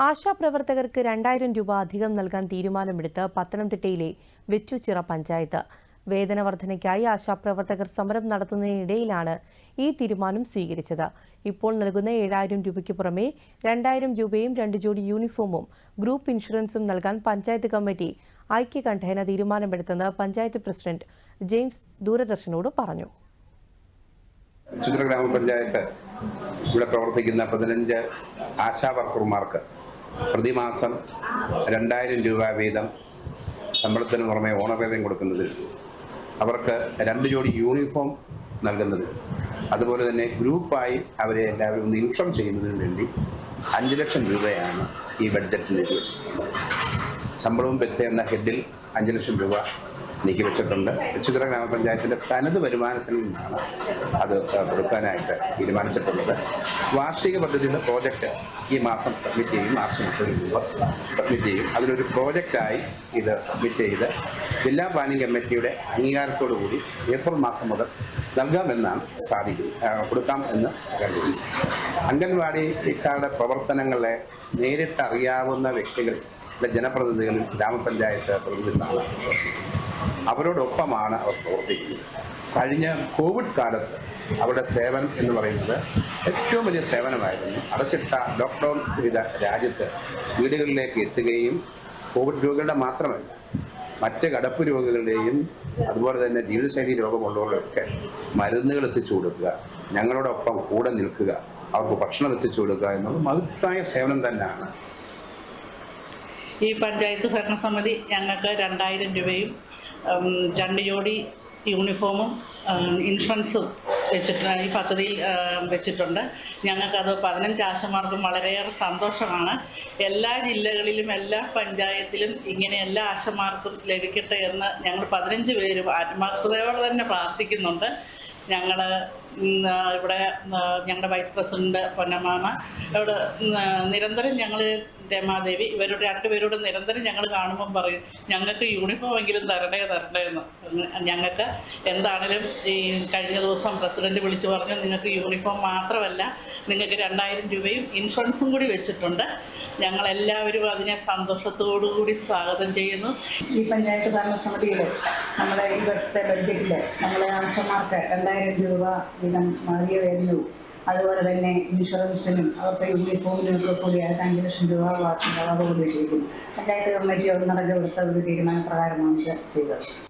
ആശാപ്രവർത്തകർക്ക് രണ്ടായിരം രൂപ അധികം നൽകാൻ തീരുമാനമെടുത്ത് പത്തനംതിട്ടയിലെ വെച്ചുച്ചിറ പഞ്ചായത്ത്. വേതന വർധനയ്ക്കായി ആശാപ്രവർത്തകർ സമരം നടത്തുന്നതിനിടയിലാണ് ഈ തീരുമാനം സ്വീകരിച്ചത്. ഇപ്പോൾ നൽകുന്ന ഏഴായിരം രൂപയ്ക്ക് പുറമെ രണ്ടായിരം രൂപയും രണ്ട് ജോഡി യൂണിഫോമും ഗ്രൂപ്പ് ഇൻഷുറൻസും നൽകാൻ പഞ്ചായത്ത് കമ്മിറ്റി ഐക്യകണ്ഠേന തീരുമാനമെടുത്തെന്ന് പഞ്ചായത്ത് പ്രസിഡന്റ് ജെയിംസ് ദൂരദർശനോട് പറഞ്ഞു. ചിത്ര ഗ്രാമപഞ്ചായത്ത് ഇവിടെ പ്രവർത്തിക്കുന്ന പതിനഞ്ച് ആശാ വർക്കർമാർക്ക് പ്രതിമാസം രണ്ടായിരം രൂപ വീതം ശമ്പളത്തിന് പുറമെ ഓണറേറിയം കൊടുക്കുന്നതിൽ അവർക്ക് രണ്ട് ജോഡി യൂണിഫോം നൽകുന്നത്. അതുപോലെ തന്നെ ഗ്രൂപ്പായി അവരെ എല്ലാവരും ഒന്ന് ഇൻഫോം ചെയ്യുന്നതിന് വേണ്ടി അഞ്ച് ലക്ഷം രൂപയാണ് ഈ ബഡ്ജറ്റിൽ വെച്ചിരിക്കുന്നത്. ശമ്പളവും പെറ്റ് എന്ന ഹെഡിൽ അഞ്ച് ലക്ഷം രൂപ നീക്കി വെച്ചിട്ടുണ്ട്. ചിത്ര ഗ്രാമപഞ്ചായത്തിന്റെ തനത് വരുമാനത്തിൽ നിന്നാണ് അത് കൊടുക്കാനായിട്ട് തീരുമാനിച്ചിട്ടുള്ളത്. വാർഷിക പദ്ധതിയുടെ പ്രോജക്റ്റ് ഈ മാസം സബ്മിറ്റ് ചെയ്യും. മാർച്ച് മുപ്പത് രൂപ സബ്മിറ്റ് ചെയ്യും. അതിലൊരു പ്രോജക്റ്റായി ഇത് സബ്മിറ്റ് ചെയ്ത് ജില്ലാ പ്ലാനിംഗ് കമ്മിറ്റിയുടെ അംഗീകാരത്തോടു കൂടി ഏപ്രിൽ മാസം മുതൽ നൽകാമെന്നാണ് സാധിക്കും കൊടുക്കാം എന്ന് കരുതുന്നു. അംഗൻവാടിക്കാരുടെ പ്രവർത്തനങ്ങളെ നേരിട്ടറിയാവുന്ന വ്യക്തികളിൽ ഇവിടെ ജനപ്രതിനിധികളിൽ ഗ്രാമപഞ്ചായത്ത് പ്രതിനിധികളാണ് അവരോടൊപ്പമാണ് അവർ പ്രവർത്തിക്കുന്നത്. കഴിഞ്ഞ കോവിഡ് കാലത്ത് അവരുടെ സേവനം എന്ന് പറയുന്നത് ഏറ്റവും വലിയ സേവനമായിരുന്നു. അടച്ചിട്ട ലോക്ക്ഡൗൺ ചെയ്ത രാജ്യത്ത് വീടുകളിലേക്ക് എത്തുകയും കോവിഡ് രോഗികളുടെ മാത്രമല്ല മറ്റ് കടപ്പ് രോഗികളുടെയും അതുപോലെ തന്നെ ജീവിതശൈലി രോഗമുള്ളവരുടെയൊക്കെ മരുന്നുകൾ എത്തിച്ചു കൊടുക്കുക ഞങ്ങളോടൊപ്പം കൂടെ നിൽക്കുക അവർക്ക് ഭക്ഷണം എത്തിച്ചു കൊടുക്കുക എന്നുള്ള മഹത്തായ സേവനം തന്നെയാണ്. ഈ പഞ്ചായത്ത് ഭരണസമിതി ഞങ്ങൾക്ക് രണ്ടായിരം രൂപയും രണ്ട് ജോഡി യൂണിഫോമും ഇൻഷുറൻസും വെച്ചിട്ടുണ്ട് ഈ പദ്ധതിയിൽ വെച്ചിട്ടുണ്ട്. ഞങ്ങൾക്കത് പതിനഞ്ച് ആശമാർക്കും വളരെയേറെ സന്തോഷമാണ്. എല്ലാ ജില്ലകളിലും എല്ലാ പഞ്ചായത്തിലും ഇങ്ങനെ എല്ലാ ആശമാർക്കും ലഭിക്കട്ടെ എന്ന് ഞങ്ങൾ പതിനഞ്ച് പേരും ആത്മാർത്ഥതയോടെ തന്നെ പ്രാർത്ഥിക്കുന്നുണ്ട്. ഞങ്ങൾ ഇവിടെ ഞങ്ങളുടെ വൈസ് പ്രസിഡന്റ് പൊന്നമാമ ഇവിടെ നിരന്തരം ഞങ്ങൾ രമാദേവി ഇവരുടെ രണ്ടുപേരോട് നിരന്തരം ഞങ്ങൾ കാണുമ്പം പറയും ഞങ്ങൾക്ക് യൂണിഫോം എങ്കിലും തരണേ തരണേ എന്ന്. ഞങ്ങൾക്ക് എന്താണേലും ഈ കഴിഞ്ഞ ദിവസം പ്രസിഡന്റ് വിളിച്ചു പറഞ്ഞു നിങ്ങൾക്ക് യൂണിഫോം മാത്രമല്ല നിങ്ങൾക്ക് രണ്ടായിരം രൂപയും ഇൻഷുറൻസും കൂടി വെച്ചിട്ടുണ്ട്. ഞങ്ങളെല്ലാവരും അതിനെ സന്തോഷത്തോടു കൂടി സ്വാഗതം ചെയ്യുന്നു. ഈ പഞ്ചായത്ത് ഭരണസമിതിയിൽ നമ്മുടെ ഈ വർഷത്തെ ബഡ്ജറ്റിൽ നമ്മളെ ആവശ്യമാർക്ക് രണ്ടായിരം രൂപ വീതം മാറിയതായിരുന്നു അതുപോലെ തന്നെ ഇൻഷുറൻസിനും അവർക്ക് യൂണിഫോമിനും ഒക്കെ കൂടിയായിട്ട് അഞ്ച് ലക്ഷം രൂപ വാർഷിക അളവ് കൂടി ചെയ്തു പഞ്ചായത്ത് കമ്മിറ്റി ഒന്നടങ്കം കൊടുത്ത ഒരു തീരുമാനപ്രകാരമാണ് ചെയ്തത്.